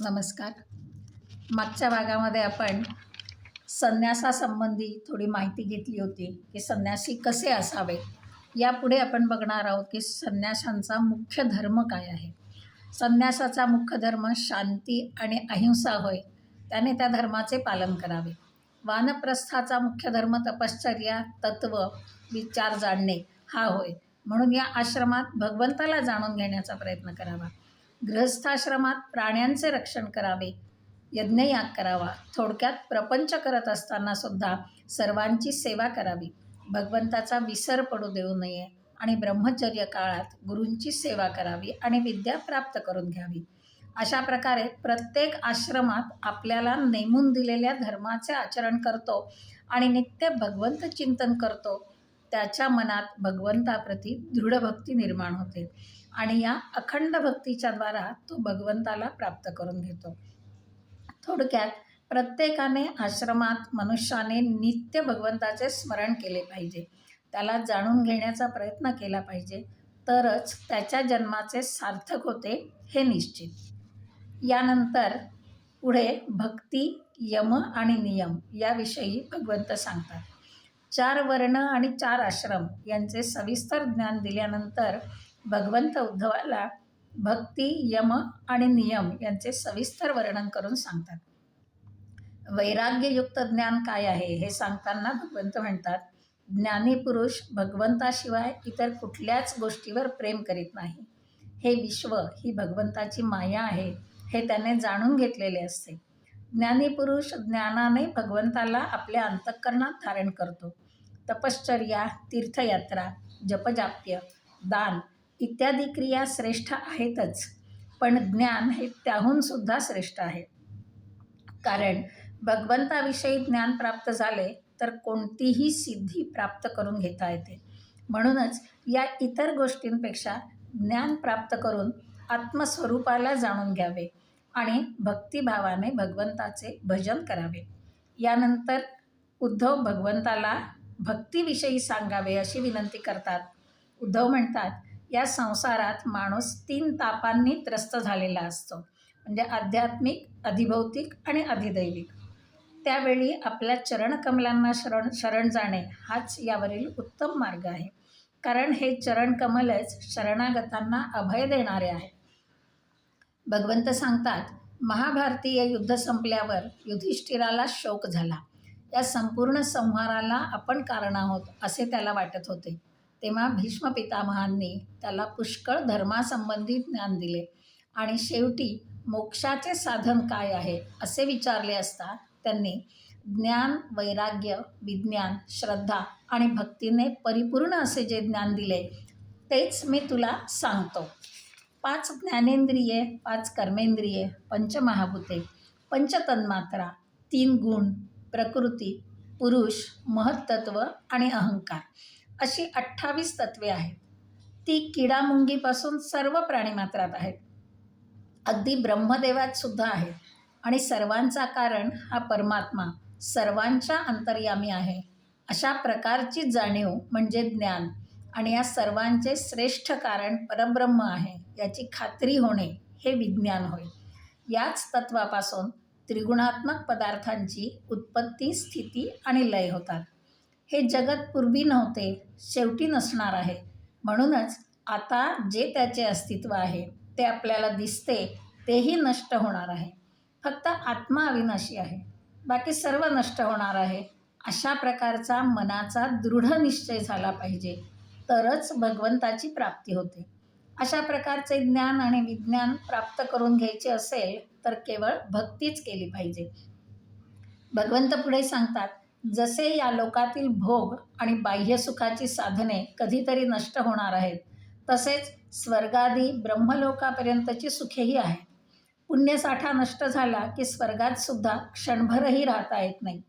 नमस्कार. मागच्या भागामध्ये आपण संन्यासासंबंधी थोडी माहिती घेतली होती की संन्यासी कसे असावे? यापुढे आपण बघणार आहोत की संन्याशांचा मुख्य धर्म काय आहे? संन्यासाचा मुख्य धर्म शांती आणि अहिंसा होय त्याने त्या धर्माचे पालन करावे. वानप्रस्थाचा मुख्य धर्म तपश्चर्या तत्व विचार जाणणे हा होय. म्हणून या आश्रमात भगवंताला जाणून घेण्याचा प्रयत्न करावा. गृहस्थाश्रमात प्राण्यांचे रक्षण करावे यज्ञयाग करावा थोडक्यात प्रपंच करत असताना सुद्धा सर्वांची सेवा करावी. भगवंताचा विसर पडू देऊ नये आणि ब्रह्मचर्य काळात गुरूंची सेवा करावी आणि विद्या प्राप्त करून घ्यावी. अशा प्रकारे प्रत्येक आश्रमात आपल्याला नेमून दिलेल्या धर्माचे आचरण करतो आणि नित्य भगवंत चिंतन करतो. त्याच्या मनात भगवंताप्रती दृढ भक्ती निर्माण होते. आणि या अखंड भक्तीच्या द्वारा तो भगवंताला प्राप्त करून घेतो. थोडक्यात प्रत्येकाने आश्रमात मनुष्याने नित्य भगवंताचे स्मरण केले पाहिजे. त्याला जाणून घेण्याचा प्रयत्न केला पाहिजे. तरच त्याच्या जन्माचे सार्थक होते हे निश्चित. यानंतर पुढे भक्ती यम आणि नियम याविषयी भगवंत सांगतात. चार वर्ण आणि चार आश्रम यांचे सविस्तर ज्ञान दिल्यानंतर भगवंत उद्धवाला भक्ती यम आणि नियम यांचे सविस्तर वर्णन करून सांगतात. वैराग्ययुक्त ज्ञान काय आहे हे सांगताना भगवंत म्हणतात ज्ञानी पुरुष भगवंताशिवाय इतर कुठल्याच गोष्टीवर प्रेम करीत नाही. हे विश्व ही भगवंताची माया आहे हे त्याने जाणून घेतलेले असते. ज्ञानी पुरुष ज्ञानाने भगवंताला आपल्या अंतःकरणात धारण करतो. तपश्चर्या तीर्थयात्रा जपजाप्य दान इत्यादी क्रिया श्रेष्ठ आहेतच पण ज्ञान हे त्याहूनसुद्धा श्रेष्ठ आहे. कारण भगवंताविषयी ज्ञान प्राप्त झाले तर कोणतीही सिद्धी प्राप्त करून घेता येते. म्हणूनच या इतर गोष्टींपेक्षा ज्ञान प्राप्त करून आत्मस्वरूपाला जाणून घ्यावे आणि भक्तिभावाने भगवंताचे भजन करावे. यानंतर उद्धव भगवंताला भक्तीविषयी सांगावे अशी विनंती करतात. उद्धव म्हणतात या संसारात माणूस तीन तापांनी त्रस्त झालेला असतो. म्हणजे आध्यात्मिक अधिभौतिक आणि अधिदैविक. त्यावेळी आपल्या चरणकमलांना शरण शरण जाणे हाच यावरील उत्तम मार्ग आहे. कारण हे चरणकमलच शरणागतांना अभय देणारे आहे. भगवंत सांगतात महाभारतीय युद्ध संपल्यावर युधिष्ठिराला शोक झाला. या संपूर्ण संहाराला आपण कारण आहोत असे त्याला वाटत होते. तेव्हा भीष्म पितामहांनी त्याला पुष्कळ धर्मासंबंधी ज्ञान दिले. आणि शेवटी मोक्षाचे साधन काय आहे असे विचारले असता त्यांनी ज्ञान वैराग्य विज्ञान श्रद्धा आणि भक्तीने परिपूर्ण असे जे ज्ञान दिले तेच मी तुला सांगतो. पाच ज्ञानेंद्रिये पाच कर्मेंद्रिये पंचमहाभूते पंचतन्मात्रा तीन गुण प्रकृती पुरुष महत्त्व आणि अहंकार. अशी अठ्ठावीस तत्वे आहेत. ती किडामुंगीपासून सर्व प्राणीमात्रात आहेत. अगदी ब्रह्मदेवात सुद्धा आहेत. आणि सर्वांचा कारण हा परमात्मा सर्वांच्या अंतर्यामी आहे. अशा प्रकारची जाणीव म्हणजे ज्ञान आणि या सर्वांचे श्रेष्ठ कारण परब्रह्म आहे याची खात्री होणे हे विज्ञान होय. याच तत्वापासून त्रिगुणात्मक पदार्थांची उत्पत्ती स्थिती आणि लय होतात. हे जगत पूर्वी नव्हते शेवटी नसणार आहे. म्हणूनच आता जे त्याचे अस्तित्व आहे ते आपल्याला दिसते तेही नष्ट होणार आहे. फक्त आत्मा अविनाशी आहे. बाकी सर्व नष्ट होणार आहे. अशा प्रकारचा मनाचा दृढ निश्चय झाला पाहिजे. तरच भगवंताची प्राप्ती होते. अशा प्रकारचे ज्ञान आणि विज्ञान प्राप्त करून घ्यायचे असेल तर केवळ भक्तीच केली पाहिजे. भगवंत पुढे सांगतात जसे या लोकातील भोग आणि बाह्यसुखाची साधने कधीतरी नष्ट होणार आहेत तसेच स्वर्गादी ब्रह्मलोकापर्यंतची सुखेही आहेत पुण्यसाठा नष्ट झाला की स्वर्गात सुद्धा क्षणभरही राहता येत नाही.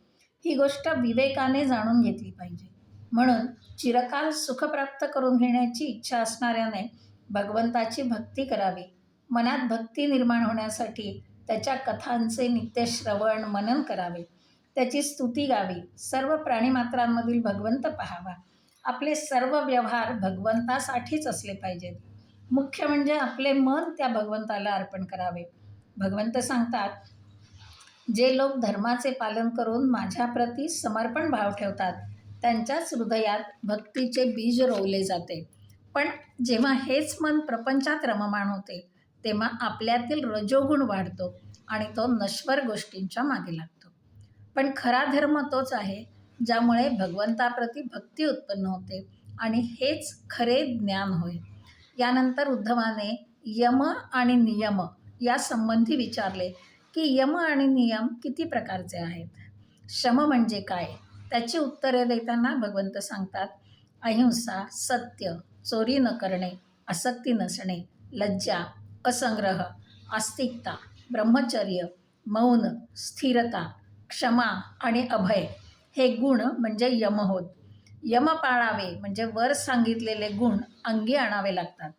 ही गोष्ट विवेकाने जाणून घेतली पाहिजे. म्हणून चिरकाल सुख प्राप्त करून घेण्याची इच्छा असणाऱ्याने भगवंताची भक्ती करावी. मनात भक्ती निर्माण होण्यासाठी त्याच्या कथांचे नित्य श्रवण मनन करावे. त्याची स्तुती गावी. सर्व प्राणीमात्रांमधील भगवंत पहावा. आपले सर्व व्यवहार भगवंतासाठीच असले पाहिजेत. मुख्य म्हणजे आपले मन त्या भगवंताला अर्पण करावे. भगवंत सांगतात जे लोक धर्माचे पालन करून माझ्याप्रती समर्पण भाव ठेवतात त्यांच्याच हृदयात भक्तीचे बीज रोवले जाते. पण जेव्हा हेच मन प्रपंचात रममाण होते तेव्हा आपल्यातील रजोगुण वाढतो आणि तो नश्वर गोष्टींच्या मागे लागतो. पण खरा धर्म तोच आहे ज्यामुळे भगवंताप्रती भक्ती उत्पन्न होते आणि हेच खरे ज्ञान होय. यानंतर उद्धवाने यम आणि नियम यासंबंधी विचारले की यम आणि नियम किती प्रकारचे आहेत? शम म्हणजे काय? त्याची उत्तरे देताना भगवंत सांगतात अहिंसा सत्य चोरी न करणे आसक्ती नसणे लज्जा असंग्रह आस्तिकता ब्रह्मचर्य मौन स्थिरता क्षमा आणि अभय हे गुण म्हणजे यम होत. यम पाळावे म्हणजे वर सांगितलेले गुण अंगी आणावे लागतात.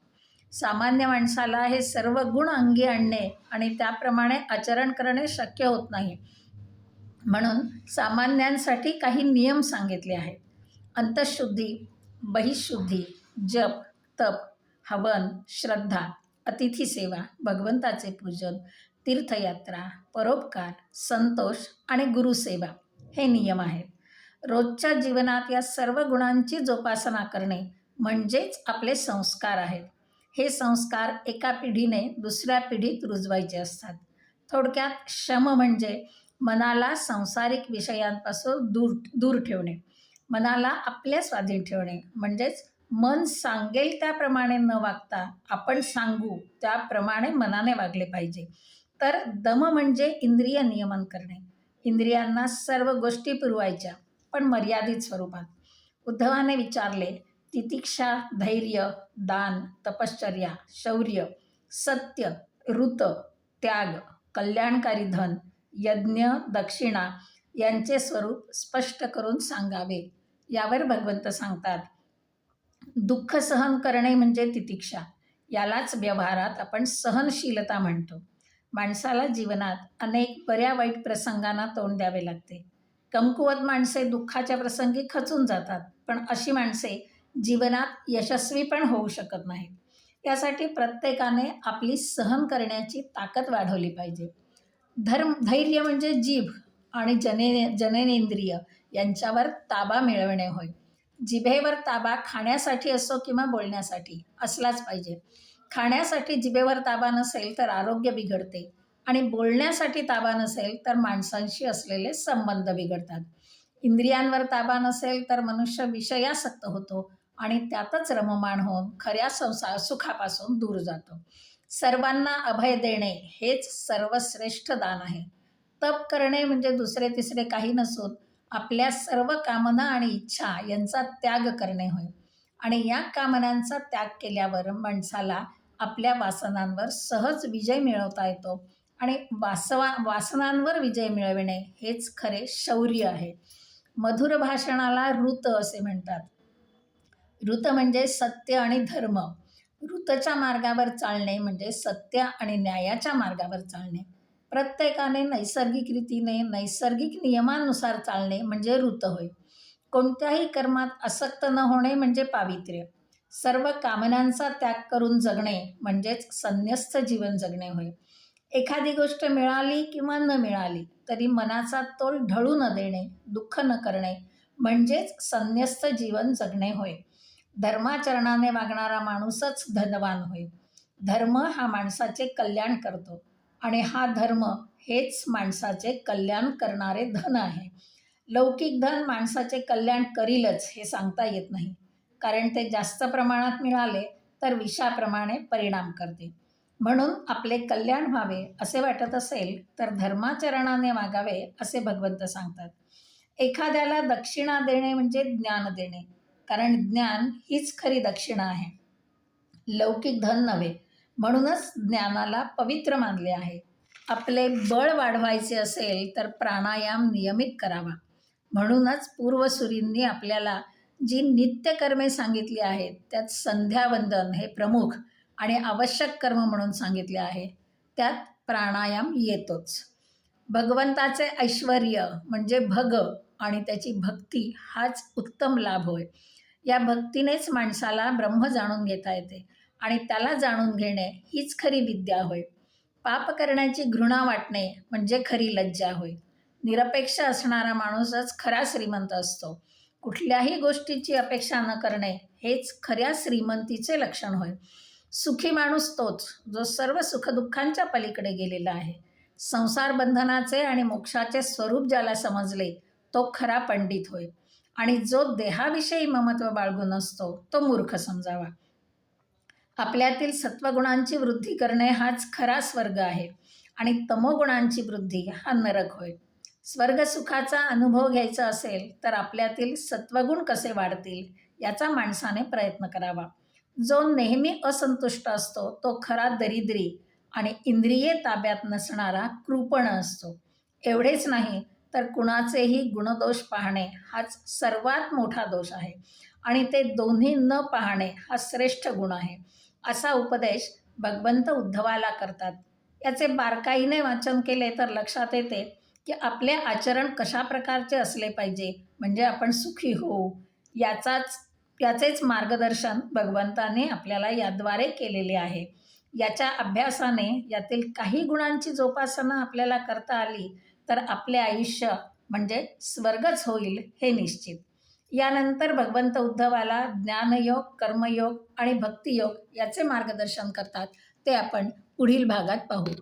सामान्य माणसाला हे सर्व गुण अंगी आणणे आणि त्याप्रमाणे आचरण करणे शक्य होत नाही. म्हणून सामान्यांसाठी काही नियम सांगितले आहेत. अंतःशुद्धी बहिशुद्धी जप तप हवन श्रद्धा अतिथी सेवा भगवंताचे पूजन तीर्थयात्रा परोपकार संतोष आणि गुरुसेवा हे नियम आहेत. रोजच्या जीवनात या सर्व गुणांची जोपासना करणे म्हणजेच आपले संस्कार आहेत. हे संस्कार एका पिढीने दुसऱ्या पिढीत रुजवायचे असतात. थोडक्यात शम म्हणजे मनाला सांसारिक विषयांपासून दूर दूर ठेवणे मनाला आपल्या स्वाधीन ठेवणे म्हणजेच मन सांगेल त्याप्रमाणे न वागता आपण सांगू त्याप्रमाणे मनाने वागले पाहिजे. तर दम म्हणजे इंद्रिय नियमन करणे. इंद्रियांना सर्व गोष्टी पुरवायच्या पण मर्यादित स्वरूपात. उद्धवाने विचारले तितिक्षा धैर्य दान तपश्चर्या शौर्य सत्य ऋत त्याग कल्याणकारी धन यज्ञ दक्षिणा यांचे स्वरूप स्पष्ट करून सांगावे. यावर भगवंत सांगतात दुःख सहन करणे म्हणजे तितिक्षा. यालाच व्यवहारात आपण सहनशीलता म्हणतो. माणसाला जीवनात अनेक बऱ्या वाईट प्रसंगांना तोंड द्यावे लागते. कमकुवत माणसे दुःखाच्या प्रसंगी खचून जातात पण अशी माणसे जीवनात यशस्वी पण होऊ शकत नाहीत. यासाठी प्रत्येकाने आपली सहन करण्याची ताकद वाढवली पाहिजे. धर्म धैर्य म्हणजे जीभ आणि जने जननेंद्रिय यांच्यावर ताबा मिळवणे होय. जिभेवर ताबा खाण्यासाठी असो किंवा बोलण्यासाठी असलाच पाहिजे. खाण्यासाठी जिभेवर ताबा नसेल तर आरोग्य बिघडते आणि बोलण्यासाठी ताबा नसेल तर माणसांशी असलेले संबंध बिघडतात. इंद्रियांवर ताबा नसेल तर मनुष्य विषयासक्त होतो आणि त्यातच रममाण होऊन खऱ्या संसार सुखापासून दूर जातो. सर्वांना अभय देणे हेच सर्वश्रेष्ठ दान आहे. तप करणे म्हणजे दुसरे तिसरे काही नसून आपल्या सर्व कामना आणि इच्छा यांचा त्याग करणे होय. आणि या कामनांचा त्याग केल्यावर माणसाला आपल्या वासनांवर सहज विजय मिळवता येतो. आणि वासवा वासनांवर विजय मिळविणे हेच खरे शौर्य आहे. मधुर भाषणाला ऋत असे म्हणतात. ऋत म्हणजे सत्य आणि धर्म. ऋतच्या मार्गावर चालणे म्हणजे सत्य आणि न्यायाच्या मार्गावर चालणे. प्रत्येकाने नैसर्गिक रीतीने नैसर्गिक नियमानुसार चालणे म्हणजे ऋत होय. कोणत्याही कर्मात आसक्त न होणे म्हणजे पावित्र्य. सर्व कामनांचा त्याग करून जगणे म्हणजेच संन्यस्त जीवन जगणे होय. एखादी गोष्ट मिळाली किंवा न मिळाली तरी मनाचा तोल ढळू न देणे दुःख न करणे म्हणजेच संन्यस्त जीवन जगणे होय. धर्माचरणाने वागणारा माणूसच धनवान होय. धर्म हा माणसाचे कल्याण करतो आणि हा धर्म हेच माणसाचे कल्याण करणारे धन आहे. लौकिक धन माणसाचे कल्याण करीलच हे सांगता येत नाही. कारण ते जास्त प्रमाणात मिळाले तर विषाप्रमाणे परिणाम करते. म्हणून आपले कल्याण व्हावे असे वाटत असेल तर धर्माचरणाने वागावे असे भगवंत सांगतात. एखाद्याला दक्षिणा देणे म्हणजे ज्ञान देणे कारण ज्ञान हीच खरी दक्षिणा आहे. लौकिक धन नव्हे म्हणूनच ज्ञानाला पवित्र मानले आहे. आपले बळ वाढवायचे असेल तर प्राणायाम नियमित करावा. म्हणूनच पूर्वसुरींनी आपल्याला जी नित्यकर्मे सांगितली आहेत त्यात संध्यावंदन हे प्रमुख आणि आवश्यक कर्म म्हणून सांगितले आहे. त्यात प्राणायाम येतोच. भगवंताचे ऐश्वर म्हणजे भग आणि त्याची भक्ती हाच उत्तम लाभ होय. या भक्तीनेच माणसाला ब्रह्म जाणून घेता येते आणि त्याला जाणून घेणे हीच खरी विद्या होय. पाप करण्याची घृणा वाटणे म्हणजे खरी लज्जा होय. निरपेक्ष असणारा माणूसच खरा श्रीमंत असतो. कुठल्याही गोष्टीची अपेक्षा न करणे हेच खऱ्या श्रीमंतीचे लक्षण होय. सुखी माणूस तोच जो सर्व सुखदुःखांच्या पलीकडे गेलेला आहे. संसार बंधनाचे आणि मोक्षाचे स्वरूप ज्याला समजले तो खरा पंडित होय. आणि जो देहाविषयी ममत्व बाळगून असतो तो मूर्ख समजावा. आपल्यातील सत्वगुणांची वृद्धी करणे हाच खरा स्वर्ग आहे. आणि तमोगुणांची वृद्धी हा नरक होय. स्वर्गसुखाचा अनुभव घ्यायचा असेल तर आपल्यातील सत्वगुण कसे वाढतील याचा माणसाने प्रयत्न करावा. जो नेहमी असंतुष्ट असतो तो खरा दरिद्री आणि इंद्रिये ताब्यात नसणारा कृपण असतो. एवढेच नाही तर कुणाचेही गुणदोष पाहणे हाच सर्वात मोठा दोष आहे आणि ते दोन्ही न पाहणे हा श्रेष्ठ गुण आहे असा उपदेश भगवंत उद्धवाला करतात. याचे बारकाईने वाचन केले तर लक्षात येते की आपले आचरण कशा प्रकारचे असले पाहिजे? म्हणजे आपण सुखी होऊ. याचाच याचेच मार्गदर्शन भगवंताने आपल्याला याद्वारे केलेले आहे. याच्या अभ्यासाने यातील काही गुणांची जोपासना आपल्याला करता आली तर आपले आयुष्य म्हणजे स्वर्गच होईल हे निश्चित. यानंतर भगवंत उद्धवाला ज्ञानयोग कर्मयोग आणि भक्तियोग याचे मार्गदर्शन करतात. ते आपण पुढील भागात पाहू.